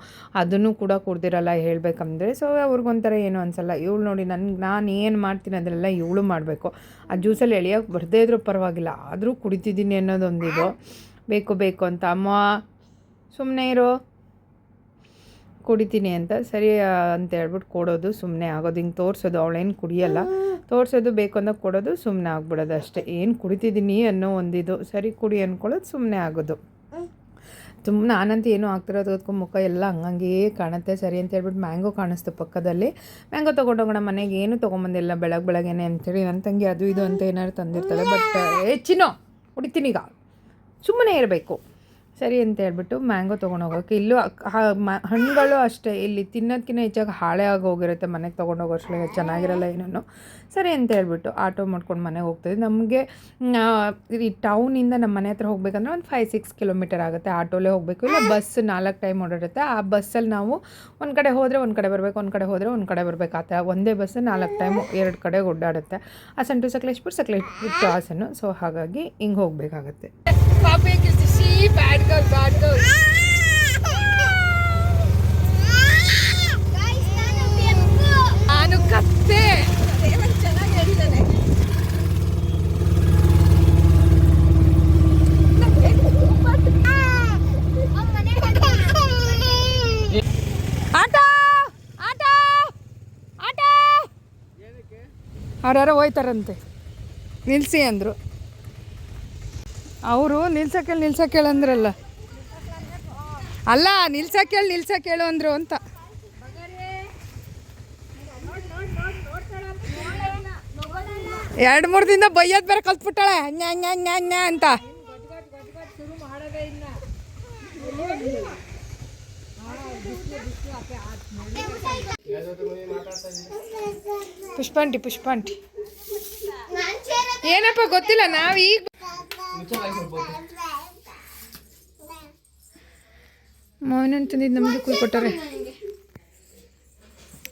ಅದನ್ನು ಕೂಡ ಕೊಡ್ದಿರಲ್ಲ ಹೇಳಬೇಕಂದ್ರೆ. ಸೊ ಅವ್ರಿಗೊಂಥರ ಏನು ಅನಿಸಲ್ಲ. ಇವಳು ನೋಡಿ ನನ್ಗೆ ನಾನು ಏನು ಮಾಡ್ತೀನಿ ಅದನ್ನೆಲ್ಲ ಇವಳು ಮಾಡಬೇಕು. ಆ ಜ್ಯೂಸಲ್ಲಿ ಎಳಿಯೋಕೆ ಬರದೇ ಇದ್ರೂ ಪರವಾಗಿಲ್ಲ. ಆದರೂ ಕುಡಿತಿದ್ದೀನಿ ಅನ್ನೋದೊಂದಿದು ಬೇಕು ಬೇಕು ಅಂತ. ಅಮ್ಮ ಸುಮ್ಮನೆ ಇರೋ. ಕುಡಿತೀನಿ ಅಂತ, ಸರಿ ಅಂತ ಹೇಳ್ಬಿಟ್ಟು ಕೊಡೋದು ಸುಮ್ಮನೆ ಆಗೋದು. ಹಿಂಗೆ ತೋರಿಸೋದು, ಅವಳೇನು ಕುಡಿಯಲ್ಲ. ತೋರಿಸೋದು ಬೇಕು ಅಂತ ಕೊಡೋದು ಸುಮ್ಮನೆ ಆಗ್ಬಿಡೋದು ಅಷ್ಟೇ. ಏನು ಕುಡಿತಿದ್ದೀನಿ ಅನ್ನೋ ಒಂದಿದು. ಸರಿ, ಕುಡಿ ಅಂದ್ಕೊಳ್ಳೋದು ಸುಮ್ಮನೆ ಆಗೋದು. ತುಂಬ ನಾನಂತೂ ಏನೂ ಆಗ್ತಿರೋದಕ್ಕೂ ಮುಖ ಎಲ್ಲ ಹಂಗಂಗೇ ಕಾಣುತ್ತೆ. ಸರಿ ಅಂತ ಹೇಳ್ಬಿಟ್ಟು ಮ್ಯಾಂಗೋ ಕಾಣಿಸ್ತು ಪಕ್ಕದಲ್ಲಿ. ಮ್ಯಾಂಗೋ ತೊಗೊಂಡೋಗೋಣ, ಮನೆಗೆ ಏನು ತೊಗೊಂಬಂದಿಲ್ಲ. ಬೆಳಗ್ಗೆ ಬೆಳಗ್ಗೆನೆ ಅಂತೇಳಿ ನನ್ನ ತಂಗಿ ಅದು ಇದು ಅಂತ ಏನಾದ್ರು ತಂದಿರ್ತಾಳೆ. ಬಟ್ ಹೆಚ್ಚಿನೋ ಕುಡಿತೀನಿ ಈಗ. ಸುಮ್ಮನೆ ಇರಬೇಕು. ಸರಿ ಅಂತ ಹೇಳ್ಬಿಟ್ಟು ಮ್ಯಾಂಗೋ ತೊಗೊಂಡೋಗೋಕೆ ಇಲ್ಲೂ ಹಣ್ಣುಗಳು ಅಷ್ಟೇ. ಇಲ್ಲಿ ತಿನ್ನೋದಕ್ಕಿಂತ ಹೆಚ್ಚಾಗಿ ಹಾಳೆ ಆಗಿ ಹೋಗಿರುತ್ತೆ ಮನೆಗೆ ಅಷ್ಟು ಚೆನ್ನಾಗಿರಲ್ಲ ಏನೂ ಸರಿ ಅಂತ ಹೇಳ್ಬಿಟ್ಟು ಆಟೋ ಮಾಡ್ಕೊಂಡು ಮನೆಗೆ ಹೋಗ್ತಿದ್ವಿ. ನಮಗೆ ಈ ಟೌನಿಂದ ನಮ್ಮ ಮನೆ ಹತ್ರ ಹೋಗ್ಬೇಕಂದ್ರೆ ಒಂದು ಫೈವ್ ಸಿಕ್ಸ್ ಕಿಲೋಮೀಟರ್ ಆಗುತ್ತೆ. ಆಟೋಲೇ ಹೋಗಬೇಕು. ಇಲ್ಲ ಬಸ್ ನಾಲ್ಕು ಟೈಮ್ ಓಡಾಡುತ್ತೆ. ಆ ಬಸ್ಸಲ್ಲಿ ನಾವು ಒಂದು ಕಡೆ ಹೋದರೆ ಒಂದು ಕಡೆ ಬರಬೇಕು, ಒಂದು ಕಡೆ ಹೋದರೆ ಒಂದು ಕಡೆ ಬರಬೇಕು. ಆ ಒಂದೇ ಬಸ್ ನಾಲ್ಕು ಟೈಮು ಎರಡು ಕಡೆ ಓಡಾಡುತ್ತೆ. ಆ ಸಂಟು ಸಕಲೇಶ್ಪುರ್ ಸಕಲೇಶ್ಪುರ್ ಹಾಸನು ಸೊ ಹಾಗಾಗಿ ಹಿಂಗೆ ಹೋಗಬೇಕಾಗತ್ತೆ. ನಾನು ಕತ್ತೆ. ಚೆನ್ನಾಗಿ ಹೇಳ್ತಾನೆ ಆಟ ಆಟ. ಆಟ ಅವ್ರ್ಯಾರೋ ಹೋಯ್ತಾರಂತೆ. ನಿಲ್ಸಿ ಅಂದರು. ಅವರು ನಿಲ್ಸಕ್ಕೇಳಿ ನಿಲ್ಸಕ್ಕೇಳು ಅಂದ್ರಲ್ಲ. ಅಲ್ಲ ನಿಲ್ಸಕ್ಕೇಳಿ ನಿಲ್ಸಕ್ಕೇಳು ಅಂದರು ಅಂತ. ಎರಡು ಮೂರು ದಿನ ಬೈಯೋದು ಬೇರೆ ಕಲ್ತ್ಬಿಟ್ಟಾಳೆ. ಹಂಗೆ ಹಂಗೆ ಹಂಗೆ ಹಂಗೆ ಅಂತ. ಪುಷ್ಪಾಂಟಿ ಪುಷ್ಪಾಂಟಿ. ಏನಪ್ಪ ಗೊತ್ತಿಲ್ಲ ನಾವು ಈಗ ಮಾವಿನ ಹಣ್ಣು ತಂದಿದ್ದು ನಮಗೆ ಕುಯ್ ಕೊಟ್ಟಾರೆ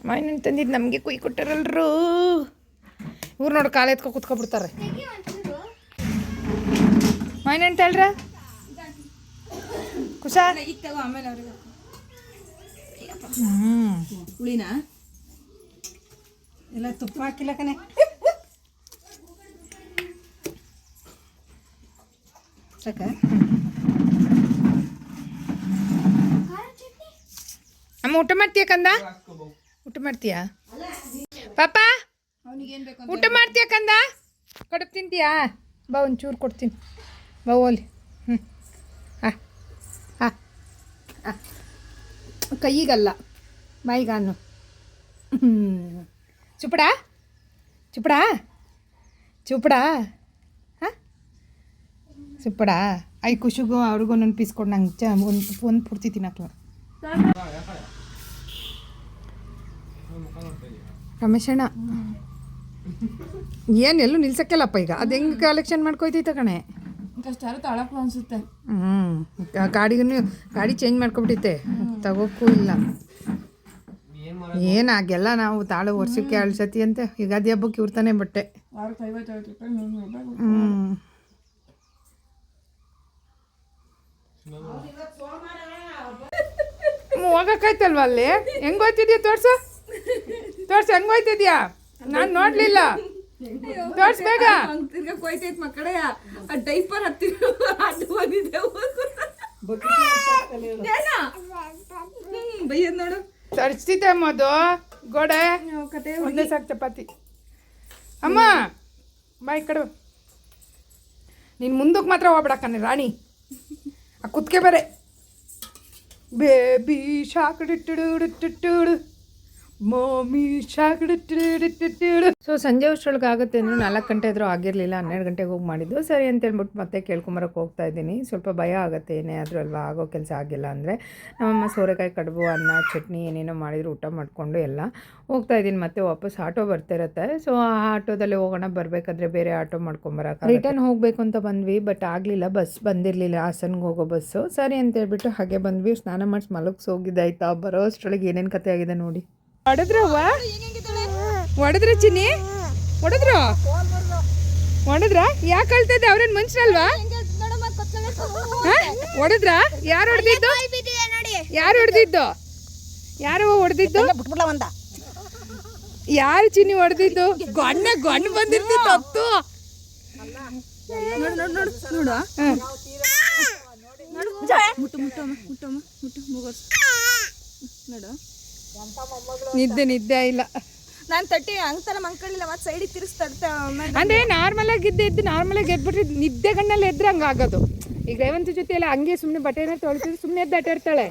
ಮಾವಿನ ಹಣ್ಣು ತಂದಿದ್ದು ನಮಗೆ ಕುಯ್ ಕೊಟ್ಟಾರಲ್ರು. ಇವ್ರು ನೋಡಿ ಕಾಲು ಎತ್ಕೊ ಕುತ್ಕೊಬಿಡ್ತಾರೆ. ಮಾವಿನ ಹಣ್ಣು ತಳ್ರ? ಕುಶ? ಹ್ಞೂ ಎಲ್ಲ ತುಪ್ಪ ಹಾಕಿಲ್ಲ ಕಣೆ. ಸಾಕ ಅಮ್ಮ, ಊಟ ಮಾಡ್ತೀಯ ಕಂದ? ಊಟ ಮಾಡ್ತೀಯಾ? ಪಾಪ, ಊಟ ಮಾಡ್ತೀಯ ಕಂದ? ಕಡುಬು ತಿಂತೀಯಾ? ಬಾ, ಒಂಚೂರು ಕೊಡ್ತೀನಿ. ಬಾ, ಓಲಿ. ಹ್ಞೂ ಹಾಂ ಹಾಂ ಹಾಂ ಕೈಗಲ್ಲ ಬಾಯಿಗಾನು ಹ್ಞೂ ಚುಪಡಾ ಚುಪಡಾ ಚುಪಡಾ ಐ ಖುಷಿಗೂ ಅವ್ರಿಗೂ ನನ್ನ ಪೀಸ್ ಕೊಡು ನಂಗೆ ಚ ಒಂದು ಒಂದು ಪೂರ್ತಿ ತಿನ್ನಕ್ಲ ರಮೇಶಣ್ಣ. ಏನು ಎಲ್ಲೂ ನಿಲ್ಸಕ್ಕೆಲ್ಲಪ್ಪ ಈಗ? ಅದು ಹೆಂಗೆ ಕಲೆಕ್ಷನ್ ಮಾಡ್ಕೊಯ್ತೈತೆ ಕಣೆ? ಕಷ್ಟಾರು ಅನಿಸುತ್ತೆ. ಹ್ಞೂ ಗಾಡಿಗೂ ಗಾಡಿ ಚೇಂಜ್ ಮಾಡ್ಕೊಬಿಟ್ಟೈತೆ ತಗೋಕ್ಕೂ ಇಲ್ಲ. ಏನಾಗೆಲ್ಲ ನಾವು ತಾಳು ವರ್ಷಕ್ಕೆ ಅಳ್ಸತಿ ಸತಿ ಅಂತೆ. ಯುಗಾದಿ ಹಬ್ಬಕ್ಕೆ ಇವ್ರ್ತಾನೆ ಬಟ್ಟೆ. ಹ್ಞೂ ಹೋಗಕ್ಕಾಯ್ತಲ್ವ ಅಲ್ಲಿ? ಹೆಂಗ್ ಹೋಯ್ತಿದ್ಯಾ ತೋರ್ಸು? ತೋರ್ಸು ಹೆಂಗ್ ಹೋಯ್ತಿದ್ಯಾ? ನಾನು ನೋಡ್ಲಿಲ್ಲ. ತೋರ್ಸ್ ಬೇಗ. ತಿರ್ಗಾ ಕೊಯ್ತೈತ್ ಮಕ್ಕಳೇ. ಆ ಡೈಪರ್ ಹತ್ತಿರ ಅಡ್ಡ ಬಂದಿದ್ದೆ ಬೈಯದ್ ನೋಡು. ತರಿಸ್ತಿದ್ದೆ ಮದು. ಗೋಡೆ. ಒಂದೇ ಸಾಕು ಚಪಾತಿ. ಅಮ್ಮ ಬಾಯ್ ಕಡು. ನೀನು ಮುಂದಕ್ಕೆ ಮಾತ್ರ ಹೋಗ್ಬೇಡ ಕಣೆ ರಾಣಿ. ಆ ಕುತ್ಕೆ ಬೇರೆ. ಬೇಬಿ ಶಾಕ್ ಮಮ್ಮಿ ಶಾಕಡಿಟ್ಟು ಸೊ ಸಂಜೆ ಅಷ್ಟರೊಳಗೆ ಆಗುತ್ತೆ ಅಂದ್ರೆ ನಾಲ್ಕು ಗಂಟೆ ಆದರೂ ಆಗಿರಲಿಲ್ಲ, ಹನ್ನೆರಡು ಗಂಟೆಗೆ ಹೋಗಿ ಮಾಡಿದ್ದು. ಸರಿ ಅಂತ ಹೇಳ್ಬಿಟ್ಟು ಮತ್ತೆ ಕೇಳ್ಕೊಂಬರಕ್ಕೆ ಹೋಗ್ತಾ ಇದ್ದೀನಿ. ಸ್ವಲ್ಪ ಭಯ ಆಗುತ್ತೆ, ಏನೇ ಆದರೂ ಅಲ್ವಾ? ಆಗೋ ಕೆಲಸ ಆಗಿಲ್ಲ ಅಂದರೆ. ನಮ್ಮಮ್ಮ ಸೋರೆಕಾಯಿ, ಕಡುಬು, ಅನ್ನ, ಚಟ್ನಿ ಏನೇನೋ ಮಾಡಿದ್ರು, ಊಟ ಮಾಡಿಕೊಂಡು ಎಲ್ಲ ಹೋಗ್ತಾ ಇದ್ದೀನಿ. ಮತ್ತೆ ವಾಪಸ್ ಆಟೋ ಬರ್ತಿರತ್ತೆ ಸೊ ಆ ಆಟೋದಲ್ಲಿ ಹೋಗೋಣ, ಬರಬೇಕಾದ್ರೆ ಬೇರೆ ಆಟೋ ಮಾಡ್ಕೊಂಬರಕ್ಕೆ ರಿಟರ್ನ್ ಹೋಗಬೇಕು ಅಂತ ಬಂದ್ವಿ ಬಟ್ ಆಗಲಿಲ್ಲ. ಬಸ್ ಬಂದಿರಲಿಲ್ಲ, ಹಾಸನ್ಗೆ ಹೋಗೋ ಬಸ್ಸು. ಸರಿ ಅಂತ ಹೇಳ್ಬಿಟ್ಟು ಹಾಗೆ ಬಂದ್ವಿ. ಸ್ನಾನ ಮಾಡಿಸಿ ಮಲಗಿಸ್ ಹೋಗಿದ್ದಾಯ್ತಾ ಬರೋ ಅಷ್ಟರೊಳಗೆ ಏನೇನು ಕತೆ ಆಗಿದೆ ನೋಡಿ. ಹೊಡೆದ್ರವ್ವ ಹೊಡೆದ್ರ ಚಿನ್ನಿ? ಹೊಡೆದ್ರ? ಹೊಡೆದ್ರ? ಯಾಕೆ ಅಳ್ತಿದ್ದೆ? ಅವ್ರೇನು ಮನುಷ್ಯರಲ್ವಾ ಹೊಡೆದ್ರ? ಯಾರು ಹೊಡೆದಿದ್ದು? ಯಾರು ಹೊಡೆದಿದ್ದು? ಯಾರು ಹೊಡೆದಿದ್ದು? ಯಾರು ಚಿನ್ನಿ ಹೊಡೆದಿದ್ದು? ಗೊಣ್ಣ ಗೊಣ್ಣ ಬಂದಿರ್ತಿತ್ತು ಹತ್ತು ನೋಡು ನೋಡು ನೋಡು ನೋಡು. ಮುಟ್ಟು ಮುಟ್ಟಮ್ಮ ಮುಟ್ಟಮ್ಮ ಮುಟ್ಟು ಮುಗೋಸ್ ನೋಡು. ನಿದ್ದೆ ನಿದ್ದೆ ಇಲ್ಲ. ನಾನು ತಟ್ಟಿ ಹಂಗ್ತಲ್ಲ ಮಂಕಳಿಲ್ಲ ಮತ್ತೆ ಸೈಡಿಗೆ ತಿರ್ಸ್ತಾ ಅಂದ್ರೆ ನಾರ್ಮಲ್ ಆಗಿ ಇದ್ದೆ ಇದ್ದು ನಾರ್ಮಲ್ ಆಗಿ ಎದ್ಬಿಟ್ರೆ ನಿದ್ದೆ ಗಣ್ಣಲ್ಲಿ ಎದ್ರೆ ಹಂಗಾಗೋದು ಈಗ ರೇವಂತ್ ಜೊತೆ ಎಲ್ಲ ಹಂಗೆ ಸುಮ್ಮನೆ ಬಟ್ಟೆನ ತೊಳಿತಿದ್ರೆ ಸುಮ್ಮನೆ ಎದ್ದು ಇರ್ತಾಳೆ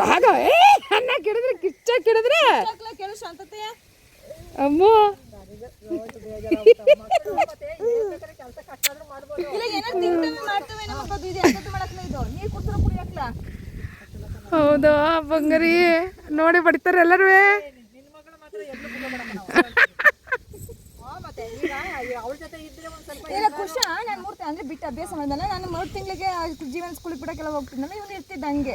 ರಾಗ ಏ ಅನ್ನ ಕೆಡಿದ್ರೆ ಕಿಚ್ಚ ಕೆಡಿದ್ರೆ. ಕೇಳು ಶಾಂತತೆಯ ಅಮ್ಮೋ. ಇಲ್ಲ ಏನಾರು ತಿಂಗಳು ಮಾಡ್ತೇವೆ ನಮ್ಮಪ್ಪ ಇದೆ ಅಂತ ಮಾಡಕ್ಲ ಇದು? ನೀರು ಕುಡ್ಸೋ ಕುಡಿಯಕ್ಲ? ಹೌದಾ? ಬಂಗಾರಿ, ನೋಡಿ ಬಡಿತಾರೆ ಎಲ್ಲರೂ ಖುಷ ನಾನು ಮೂರ್ತಿ ಅಂದ್ರೆ ಬಿಟ್ಟು ಅಭ್ಯಾಸ ಮಾಡಿದಲ್ಲ, ನಾನು ಮೂರು ತಿಂಗಳಿಗೆ ಜೀವನ ಸ್ಕೂಲಿಗೆ ಬಿಡಕ್ಕೆಲ್ಲ ಹೋಗ್ತಿದ್ನಲ್ಲ ಇವನು ಇರ್ತಿದ್ದ ಹಂಗೆ.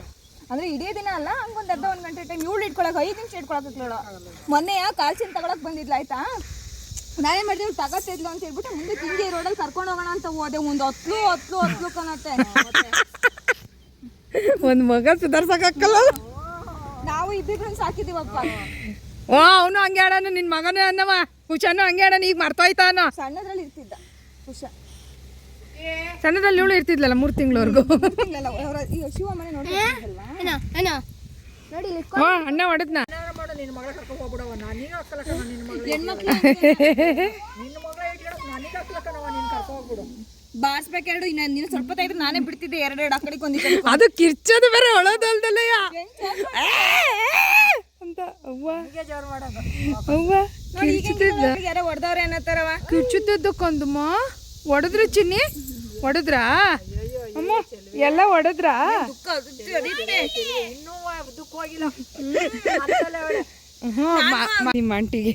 ಅಂದ್ರೆ ಇಡೀ ದಿನ ಅಲ್ಲ, ಹಂಗೊಂದು ಅರ್ಧ, ಒಂದು ಗಂಟೆ ಟೈಮ್ ಇವಳು ಇಟ್ಕೊಳಕ್, ಐದು ನಿಮಿಷ ಇಟ್ಕೊಳಕ್ಲೋಳು ಮೊನ್ನೆ ಕಾಲ್ಚಿನ ತಗೊಳಕ್ ಬಂದಿದ್ಲ, ಆಯ್ತಾ? ನಾನೇ ಮಾಡಿದೆ ತಗೋತಿದ್ಲು ಅಂತ ಹೇಳ್ಬಿಟ್ಟು ಮುಂದೆ ತಿಂಗಿ ರೋಡಲ್ಲಿ ಕರ್ಕೊಂಡು ಹೋಗೋಣ ಅಂತ ಹೋದೆ, ಒಂದು ಹತ್ಲು ಹತ್ಲು ಹತ್ಲು ಕಣತ್ತೆ. ಒಂದು ಮಗ ಸುಧಾರ್ಸಕ್ಕಾಗಲ್ಲ. ನಾವು ಇಬ್ಬಿಬ್ರು ಸಾಕಿದೀವಪ್ಪ. ಓ ಅವನು ಹಂಗೆ ಆಡೋನು ನಿನ್ನ ಮಗನೂ ಅನ್ನವ. ಹುಷಾನು ಹಂಗೆ ಆಡೋನು ಈಗ ಮರ್ತೋಯ್ತಾ ಅನ್ನೋ ಸಣ್ಣದ್ರಲ್ಲಿ ಇರ್ತಿದ್ದ ಖುಷ ಸಣ್ಣದ್ರಲ್ಲಿ ಇವಳು ಇರ್ತಿದ್ಲಲ್ಲ ಮೂರು ತಿಂಗಳವರೆಗೂ. ಇಲ್ಲ ಅವರ ಈಗ ಶಿವ ಮನೆ ನೋಡ್ತಿದ್ದಲ್ವಾ ನೋಡಿ ಇಲ್ಲಿ ನಿನ್ನ ಅಣ್ಣ ಹೊಡೆದ್ನ. ಬಾರ್ಸ್ಬೇಕೆರಡು ಇನ್ನ ನೀನು ಸ್ವಲ್ಪ ಹೊತ್ತು ನಾನೇ ಬಿಡ್ತಿದ್ದೆ ಎರಡು ಆ ಕಡೆಗೆ ಒಂದಿದ್ದೆ ಅದು ಕಿರ್ಚೋದು ಬೇರೆ ಒಳದಲ್ದಲ್ಲಯ್ಯ ಅಂತ ಅವ್ವ. ಅವ್ವ ಕಿರ್ಚುತ್ತಿದ್ದ. ಯಾರೋ ಹೊಡೆದವ್ರೆ ಅನ್ನತ್ತಾರವ ಕಿರ್ಚುತ್ತಿದ್ದಕ್ಕೊಂದಮ್ಮ ಹೊಡೆದ್ರು ಚಿನ್ನಿ? ಹೊಡೆದ್ರಾ ಅಮ್ಮ ಎಲ್ಲ ಹೊಡೆದ್ರಾ ಹ್ಞೂ ನಿಮ್ಮ ಆಂಟಿಗೆ.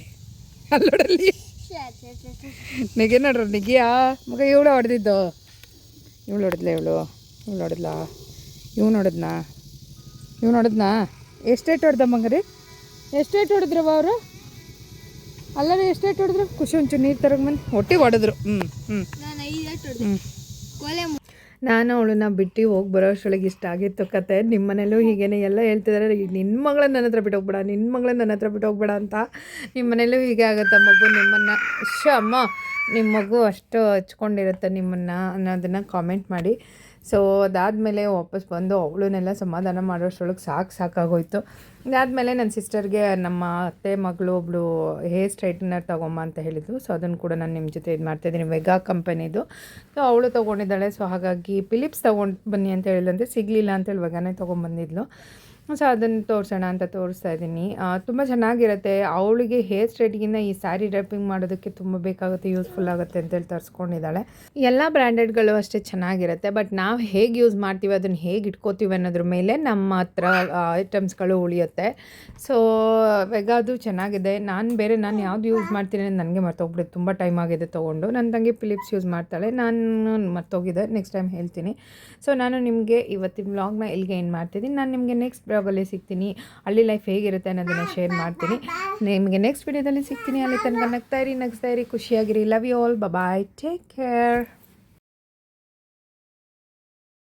ಅಲ್ಲೋಡಲ್ಲಿ. ನೆಗೆ ನೋಡ್ರ ನಿಗಿಯಾ ಮಗ ಇವಳು ಹೊಡೆದಿದ್ದು. ಇವಳು ಹೊಡೆದ್ಲ ಇವಳು? ಇವಳು ಹೊಡೆದ್ಲಾ? ಇವ್ನು ಹೊಡೆದ್ನಾ? ಇವ್ನು ಹೊಡೆದ್ನಾ? ಎಷ್ಟೇಟ್ ಹೊಡೆದ ಮಂಗ್ರಿ? ಎಷ್ಟೇಟ್ ಹೊಡೆದ್ರವ ಅವರು? ಅಲ್ಲರೂ ಎಷ್ಟೇಟ್ ಹೊಡೆದ್ರು? ಖುಷಿ ಒಂಚೂರು ನೀರು ತರಗೆ ಬಂದು. ಹೊಟ್ಟೆ ಹೊಡೆದ್ರು. ಹ್ಞೂ ಹ್ಞೂ ನಾನು ಅವಳನ್ನ ಬಿಟ್ಟು ಹೋಗಿ ಬರೋ ಅಷ್ಟೊಳಗೆ ಇಷ್ಟ ಆಗಿತ್ತು ಕತೆ. ನಿಮ್ಮ ಮನೇಲೂ ಹೀಗೇನೆ ಎಲ್ಲ ಹೇಳ್ತಿದ್ದಾರೆ ನಿನ್ನ ಮಗಳನ್ನ ನನ್ನ ಹತ್ರ ಬಿಟ್ಟು ಹೋಗ್ಬೇಡ ನಿನ್ನ ಮಗಳನ್ನ ನನ್ನ ಹತ್ರ ಬಿಟ್ಟು ಹೋಗ್ಬೇಡ ಅಂತ ನಿಮ್ಮ ಮನೇಲೂ ಹೀಗೆ ಆಗುತ್ತೆ ಮಗು. ನಿಮ್ಮನ್ನು ಶ ಅಮ್ಮ ನಿಮ್ಮ ಮಗು ಅಷ್ಟು ಹಚ್ಕೊಂಡಿರುತ್ತೆ ನಿಮ್ಮನ್ನು ಅನ್ನೋದನ್ನು ಕಾಮೆಂಟ್ ಮಾಡಿ. ಸೊ ಅದಾದಮೇಲೆ ವಾಪಸ್ ಬಂದು ಅವಳನ್ನೆಲ್ಲ ಸಮಾಧಾನ ಮಾಡೋಷ್ಟರೊಳಗೆ ಸಾಕು ಸಾಕಾಗೋಯ್ತು. ಅದಾದಮೇಲೆ ನನ್ನ ಸಿಸ್ಟರ್ಗೆ ನಮ್ಮ ಅತ್ತೆ ಮಗಳು ಒಬ್ಬಳು ಹೇರ್ ಸ್ಟ್ರೈಟ್ನರ್ ತೊಗೊಂಬ ಅಂತ ಹೇಳಿದರು. ಸೊ ಅದನ್ನು ಕೂಡ ನಾನು ನಿಮ್ಮ ಜೊತೆ ಇದು ಮಾಡ್ತಾಯಿದ್ದೀನಿ ವೆಗಾ ಕಂಪನಿದು. ಸೊ ಅವಳು ತೊಗೊಂಡಿದ್ದಾಳೆ. ಸೊ ಹಾಗಾಗಿ ಫಿಲಿಪ್ಸ್ ತೊಗೊಂಡು ಬನ್ನಿ ಅಂತ ಹೇಳಿದಂತೆ ಸಿಗಲಿಲ್ಲ ಅಂತೇಳಿ ವೆಗಾನೇ ತೊಗೊಂಬಂದಿದ್ಲು ಸೊ ಅದನ್ನು ತೋರಿಸೋಣ ಅಂತ ತೋರಿಸ್ತಾ ಇದ್ದೀನಿ. ತುಂಬ ಚೆನ್ನಾಗಿರುತ್ತೆ. ಅವಳಿಗೆ ಹೇರ್ ಸ್ಟ್ರೈಟ್ಗಿಂತ ಈ ಸ್ಯಾರಿ ರ್ಯಾಪಿಂಗ್ ಮಾಡೋದಕ್ಕೆ ತುಂಬ ಬೇಕಾಗುತ್ತೆ, ಯೂಸ್ಫುಲ್ ಆಗುತ್ತೆ ಅಂತೇಳಿ ತರಿಸ್ಕೊಂಡಿದ್ದಾಳೆ. ಎಲ್ಲ ಬ್ರ್ಯಾಂಡೆಡ್ಗಳು ಅಷ್ಟೇ ಚೆನ್ನಾಗಿರುತ್ತೆ, ಬಟ್ ನಾವು ಹೇಗೆ ಯೂಸ್ ಮಾಡ್ತೀವಿ, ಅದನ್ನು ಹೇಗೆ ಇಟ್ಕೋತೀವಿ ಅನ್ನೋದ್ರ ಮೇಲೆ ನಮ್ಮ ಹತ್ರ ಐಟಮ್ಸ್ಗಳು ಉಳಿಯುತ್ತೆ. ಸೊ, ವೆಗಾದು ಚೆನ್ನಾಗಿದೆ. ನಾನು ಬೇರೆ ನಾನು ಯಾವುದು ಯೂಸ್ ಮಾಡ್ತೀನಿ ಅಂತ ನನಗೆ ಮರ್ತೋಗ್ಬಿಡುತ್ತೆ. ತುಂಬ ಟೈಮ್ ಆಗಿದೆ ತೊಗೊಂಡು. ನನ್ನ ತಂಗಿ ಫಿಲಿಪ್ಸ್ ಯೂಸ್ ಮಾಡ್ತಾಳೆ. ನಾನು ಮರ್ತೋಗಿದೆ. ನೆಕ್ಸ್ಟ್ ಟೈಮ್ ಹೇಳ್ತೀನಿ. ಸೊ, ನಾನು ನಿಮಗೆ ಇವತ್ತಿನ ವ್ಲಾಗ್ನ ಇಲ್ಲಿಗೆ ಏನು ಮಾಡ್ತಿದ್ದೀನಿ. ನಾನು ನಿಮಗೆ ನೆಕ್ಸ್ಟ್ ಬ್ಲಾಗಲ್ಲಿ ಸಿಗ್ತೀನಿ. ಹಳ್ಳಿ ಲೈಫ್ ಹೇಗಿರುತ್ತೆ ಅನ್ನೋದನ್ನು ಶೇರ್ ಮಾಡ್ತೀನಿ. ನಿಮಗೆ ನೆಕ್ಸ್ಟ್ ವಿಡಿಯೋದಲ್ಲಿ ಸಿಗ್ತೀನಿ. ಅಲ್ಲಿ ತನಕ ನಗ್ತಾ ಇರಿ ಖುಷಿಯಾಗಿರಿ. Love you all bye take care